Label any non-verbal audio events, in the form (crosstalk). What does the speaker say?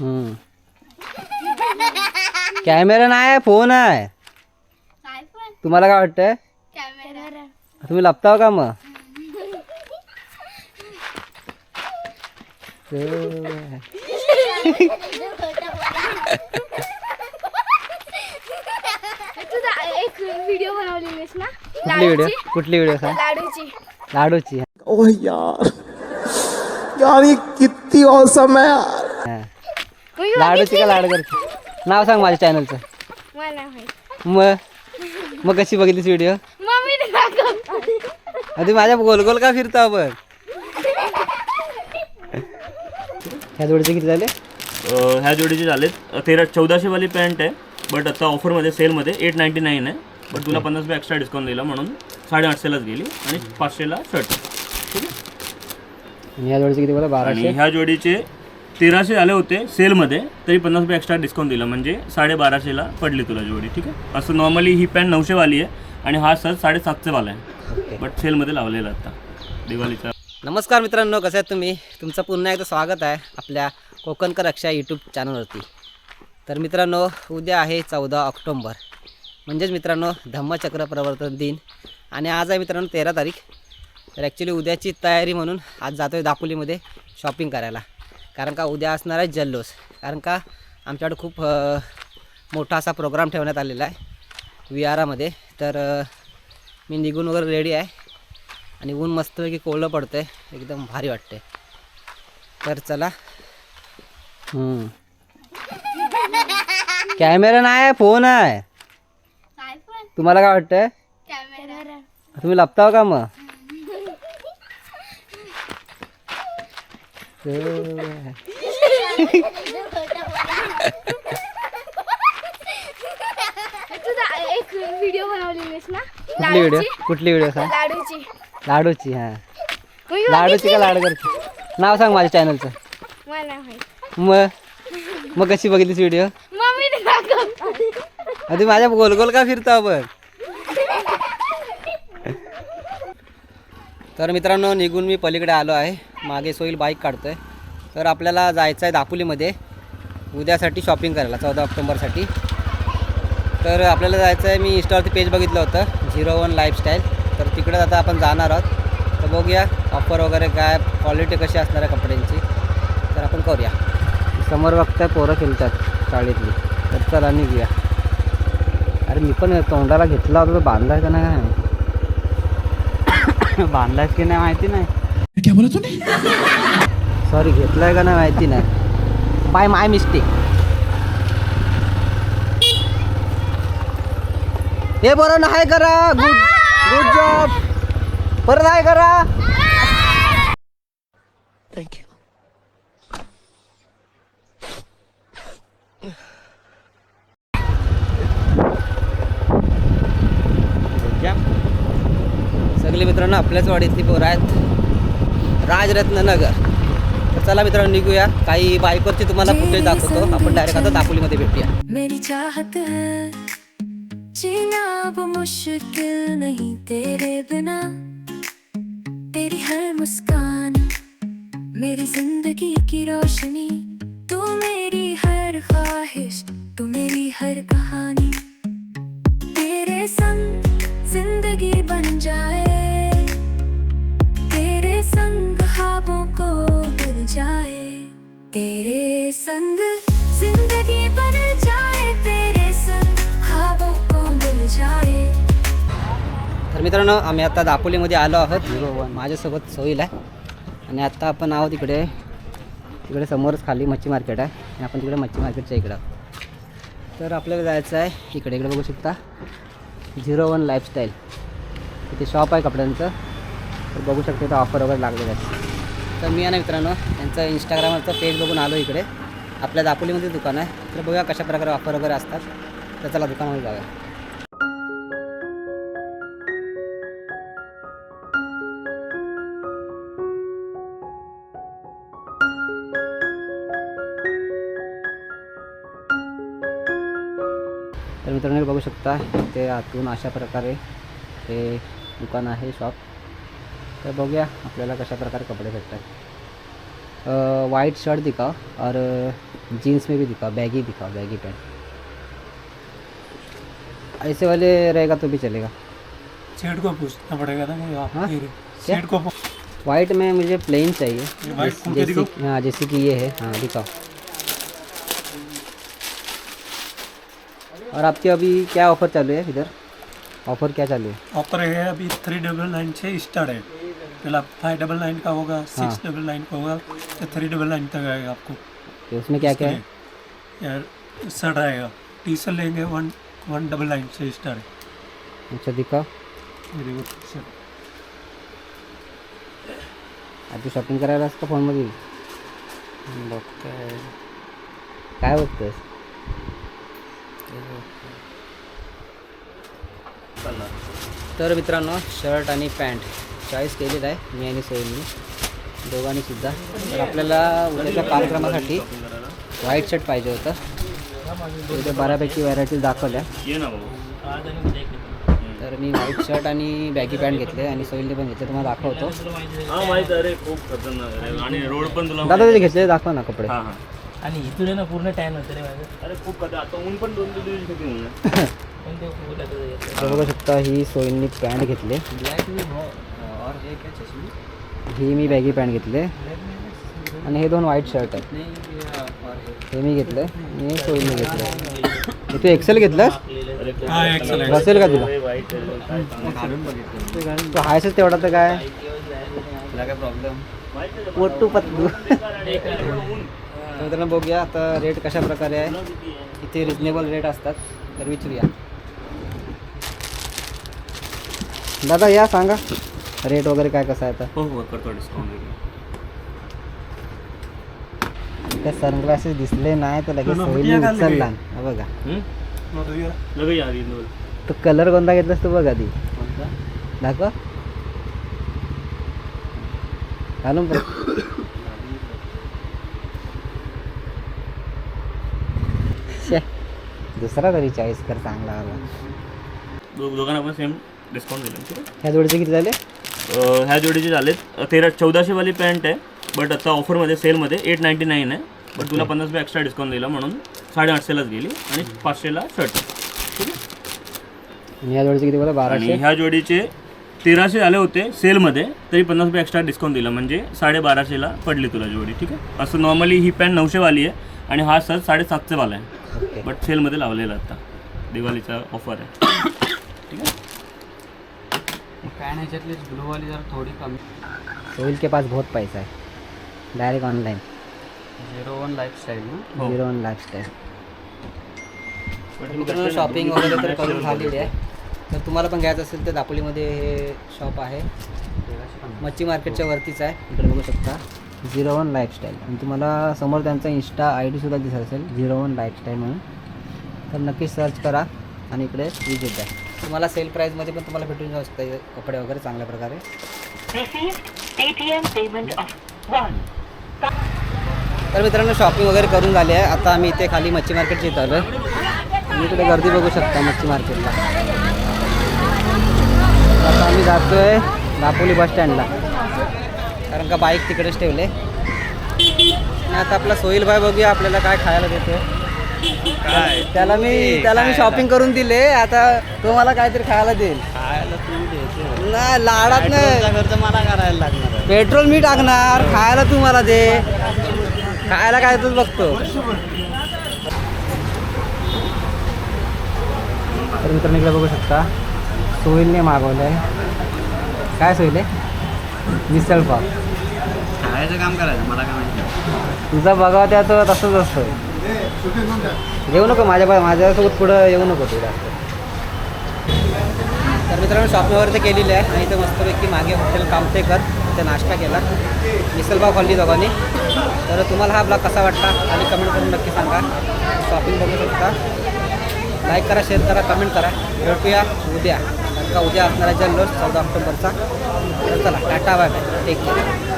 हम्म. कॅमेरा नाही फ़ोन आहे काय पण तुम्हाला काय वाटतंय? कॅमेरा। तुम्ही लपताव का मग? एक व्हिडिओ बनवलेलीस ना? कुठली व्हिडिओ कुठली व्हिडिओ सांग? लाडूची. लाडूची. ओह यार यार ये कितनी औसम है यार। हा. मी लाडूची का लाडकरची नाव सांग माझ्या चॅनलचं मग मग कशी बघितलीस व्हिडिओ आधी माझ्या गोल गोल का फिरतो आपण? ह्या जोडीचे किती झाले? अ, ह्या जोडीचे झालेत. तेरा चौदाशेवाली पॅन्ट आहे बट आता ऑफरमध्ये सेलमध्ये एट नाईन्टी नाईन आहे. बट तुला पन्नास रुपये एक्स्ट्रा डिस्काउंट दिला म्हणून साडेआठशेलाच गेली आणि पाचशेला शर्ट आणि ह्या जोडीचे किती बोला आणि ह्या जोडीचे तेराशे आले होते सेलमध्ये तरी पन्नास रुपये एक्स्ट्रा डिस्काउंट दिला. म्हणजे साडेबाराशेला पडली तुला जोडी ठीक आहे? असं नॉर्मली ही पॅन्ट नऊशेवाली आहे आणि हा सर साडेसातशेवाला आहे. बट सेलमध्ये लावलेला आता. दिवाळीचा. नमस्कार मित्रांनो कसं आहे तुम्ही? तुमचं पुन्हा एकदा स्वागत आहे आपल्या कोकणकर रक्षा यूट्यूब चॅनलवरती तर मित्रांनो उद्या आहे चौदा ऑक्टोंबर. म्हणजेच मित्रांनो धम्मचक्र प्रवर्तन दिन. आणि आज आहे मित्रांनो तेरा तारीख. तर ॲक्च्युली उद्याची तयारी म्हणून आज जातो आहे दापोलीमध्ये शॉपिंग करायला. कारण का उद्या असणार आहे जल्लोष. कारण का आमच्याकडे खूप मोठा असा प्रोग्राम ठेवण्यात आलेला आहे विहारामध्ये. तर मी निघून वगैरे रेडी आहे. आणि ऊन मस्तपैकी कोवळं पडतं आहे एकदम भारी वाटते तर चला. कॅमेरा नाही आहे. फोन? आहे तुम्हाला काय वाटतंय? तुम्ही लपताव का मग? एक व्हिडिओ बनवलेलीस ना? कुठली व्हिडिओ कुठली व्हिडिओ सांग? लाडूची. लाडूची हां. लाडूची का लाडकरची नाव सांग माझ्या चॅनलचं मग मग कशी बघितलीस व्हिडिओ आधी माझ्या गोल गोल का फिरतो आपण? तर मित्रांनो निघून मी पलीकडे आलो आहे. मागे सोईल बाईक काढतो आहे तर आपल्याला जायचं आहे दापोलीमध्ये. उद्यासाठी शॉपिंग करायला चौदा ऑक्टोंबरसाठी. तर आपल्याला जायचं आहे मी इंस्टावरती पेज बघितलं होतं झिरो वन लाईफस्टाईल तर तिकडे आता आपण जाणार आहोत. तर बघूया ऑफर वगैरे काय क्वालिटी कशी असणार आहे कपड्यांची. तर आपण करूया. समोर बघताय पोरं खेळतात शाळेतली. तर चला निघूया. अरे मी पण तोंडाला घेतला होता तो बांधायचा का नाही? काय (laughs) माहिती. बांधलाय की नाही माहिती नाही. क्या बोला तूने? सॉरी घेतलाय का नाही माहिती नाही. बाय माय मिस्टेक हे बरं नाही करा. गुड गुड जॉब बरं नाही करा. थैंक यू सगळे मित्रांनो आपल्याच वाडीतली पोरं आहेत. राजरत्न नगर. तर चला मित्रांनो निघूया. काही बाईकवरची तुम्हाला फुटेज दाखवतो. आपण डायरेक्ट आता दापोलीमध्ये भेटूया. मेरी चाहत है. जीना अब मुश्किल नहीं तेरे बिना. तेरी हर मुस्कान मेरी जिंदगी की रोशनी. तू मेरी हर ख्वाहिश तू मेरी हर कहानी जाए तेरे संग जिंदगी बदल जाए तेरे संग खाबों को मिल जाए। तर मित्रांनो आम्ही आता दापोलीमध्ये आलो आहोत. माझ्यासोबत सोईल आहे. आणि आत्ता आपण आहोत इकडे तिकडे समोरच खाली मच्छी मार्केट आहे. आणि आपण तिकडे मच्छी मार्केटच्या इकडं तर आपल्याला जायचं आहे इकडे इकडे बघू शकता. झिरो वन लाईफस्टाईल इथे शॉप आहे कपड्यांचं. तर बघू शकता इथं ऑफर वगैरे लागलेलं आहे तर मी आहे ना मित्रांनो त्यांचं इंस्टाग्रामवरचं पेज बघून आलो इकडे. आपल्या दापोलीमध्ये दुकान आहे. तर बघूया कशा प्रकारे ऑफर वगैरे असतात. तर चला दुकानामध्ये जाऊया. तर मित्रांनो बघू शकता ते आतून अशा प्रकारे हे दुकान आहे शॉप तर बघूया आपल्याला कशा प्रकारे कपडे भेटतात. वाइट शर्ट दिखाओ और जीन्स में भी दिखाओ बैगी दिखाओ बैगी पैंट ऐसे वाले रहेगा तो भी चलेगा. सेठ को पूछना पड़ेगा ना आप हाँ? ये- को वाइट में मुझे प्लेन चाहिए. जैसे हाँ जैसे कि ये है. हाँ दिखाओ और आपके अभी क्या ऑफ़र चालू है इधर? ऑफ़र क्या चालू है? ऑफ़र है अभी थ्री डबल नाइन से स्टार्ट है पहला फाइव डबल नाइन का होगा। सिक्स डबल नाइन का होगा तो थ्री डबल नाइन तक आएगा आपको। तो उसमें क्या क्या है? यार शर्ट आएगा। टी शर्ट लेंगे वन वन डबल नाइन से स्टार्ट है। अच्छा दिखाओ ये देखो t-shirt। आता शॉपिंग करायला का फोनमध्ये बघ काय काय बघतोस तर मित्रांनो शर्ट आणि पॅन्ट चॉईस केलेलं आहे मी आणि सोयींनी दोघांनी सुद्धा. तर आपल्याला उद्याच्या कार्यक्रमासाठी व्हाईट शर्ट पाहिजे होतं. उद्या बऱ्यापैकी व्हरायटीज दाखवल्या. ये ना भाऊ तर मी व्हाईट शर्ट आणि बॅगी पॅन्ट घेतले आणि सोयीने पण घेतले तुम्हाला दाखवतो. हा दादा तुझे घेतले दाखवा ना कपडे. आणि इथून ना पूर्ण टॅन होतं रे माझं. अरे खूप आता ऊन पण दोन दिवस. तर बघू शकता ही सोयींनी पॅन्ट घेतले. हो मी बॅगी पॅन्ट घेतले. आणि हे दोन व्हाईट शर्ट आहेत. नाही हे, मी घेतले. आणि सोयीने घेतले. हे तू एक्सेल हा एक्सलेंट बसेल का तुला? तो हायसच तेवढा तर काय? पोटू पत्तू. तर मित्रांनो बघूया आता रेट कशा प्रकारे आहे. इथे रिजनेबल रेट असतात. तर विचारूया. दादा या सांगा. रेट वगैरे काय कसं आहे आता? हो हो करतो डिस्काउंट त्या सनग्लासेस दिसले नाही तर लगेच तुला सोयीने मुठीया घालली उचलला हा बघा. लगे तो कलर कोणता घेतलास तू बघ आधी. दाखव. घालून शे, दुसरा तरी चॉईस कर चांगला वाला. दो- दोघांना पण सेम डिस्काउंट ठीक आहे. ह्या जोडीचे किती झाले? अं, ह्या जोडीचे झालेत. अं, तेरा चौदाशेवाली पॅन्ट आहे बट आता ऑफरमध्ये सेलमध्ये एट नाईन्टी नाईन आहे. बट तुला पन्नास रुपये एक्स्ट्रा डिस्काउंट दिला म्हणून साडेआठशेलाच गेली आणि पाचशेला शर्ट ठीक आहे? आणि ह्या जोडीचे किती बोला? आणि बाराशे ह्या जोडीचे तेराशे आले होते सेलमध्ये तरी पन्नास रुपये एक्स्ट्रा डिस्काउंट दिला. म्हणजे साडेबाराशेला पडली तुला जोडी ठीक आहे? असं नॉर्मली ही पॅन्ट नऊशेवाली आहे आणि हा सर साडेसातशेवाला आहे. ओके. बट सेलमध्ये लावलेला आता दिवाळीचा ऑफर आहे. काय नाही ह्याच्यातली ब्लूवाली जरा थोडी कमी. सोहिल के पास बहुत पैसा है direct online zero one lifestyle ना? हो. झिरो वन लाईफस्टाईल मित्रांनो शॉपिंग वगैरे तर करून झालेली आहे. तर तुम्हाला पण घ्यायचं असेल तर दापोलीमध्ये हे शॉप आहे. मच्छी मार्केटच्या वरतीच आहे. इकडे बघू शकता. झिरो वन लाईफस्टाईल आणि तुम्हाला समोर त्यांचा इन्स्टा आय डीसुद्धा दिसत असेल. झिरो वन लाईफस्टाईल म्हणून. तर नक्की सर्च करा. आणि इकडे विजिट द्या. तुम्हाला सेल प्राईजमध्ये पण तुम्हाला भेटून जाऊ शकता. कपडे वगैरे चांगल्या प्रकारे. तर मित्रांनो शॉपिंग वगैरे करून झाली आहे. आता आम्ही इथे खाली मच्छी मार्केटची इथं आलो तुम्ही इकडे गर्दी बघू शकता मच्छी मार्केटला. आता आम्ही जातोय दापोली बस स्टँडला कारण का बाईक तिकडेच ठेवले. आणि आता आपला सोईल भाई बघूया आपल्याला काय खायला देतो काय? त्याला मी त्याला मी शॉपिंग करून दिले. आता तो मला काहीतरी खायला देईल. खायला तू द्यायचं नाही लाडात नाही. खर्च मला करायला लागणार पेट्रोल मी टाकणार खायला तू मला दे. खायला काय तूच बघतो. तर मित्रांनो इकडे बघू शकता. सोहिलने मागवलं आहे काय सोहिल? आहे मिसळ पाव. खायचं काम करायचं मला काय माहिती. तुझा बघावा त्या तो तसंच असतं. येऊ नको माझ्या माझ्यासोबत पुढं येऊ नको तू जास्त. तर मित्रांनो शॉपिंग वगैरे तर केलेली आहे आणि इथं मस्तपैकी मागे हॉटेल कामतेकर इथं नाश्ता केला. मिसळपाव खाल्ली दोघांनी. तर तुम्हाला हा ब्लॉग कसा वाटला आणि कमेंट करून नक्की सांगा. शॉपिंग बघू शकता. लाईक करा शेअर करा कमेंट करा. भेटूया उद्या. कारण का उद्या असणारा जल्लोष चौदा ऑक्टोबरचा. तर चला tata bye bye take care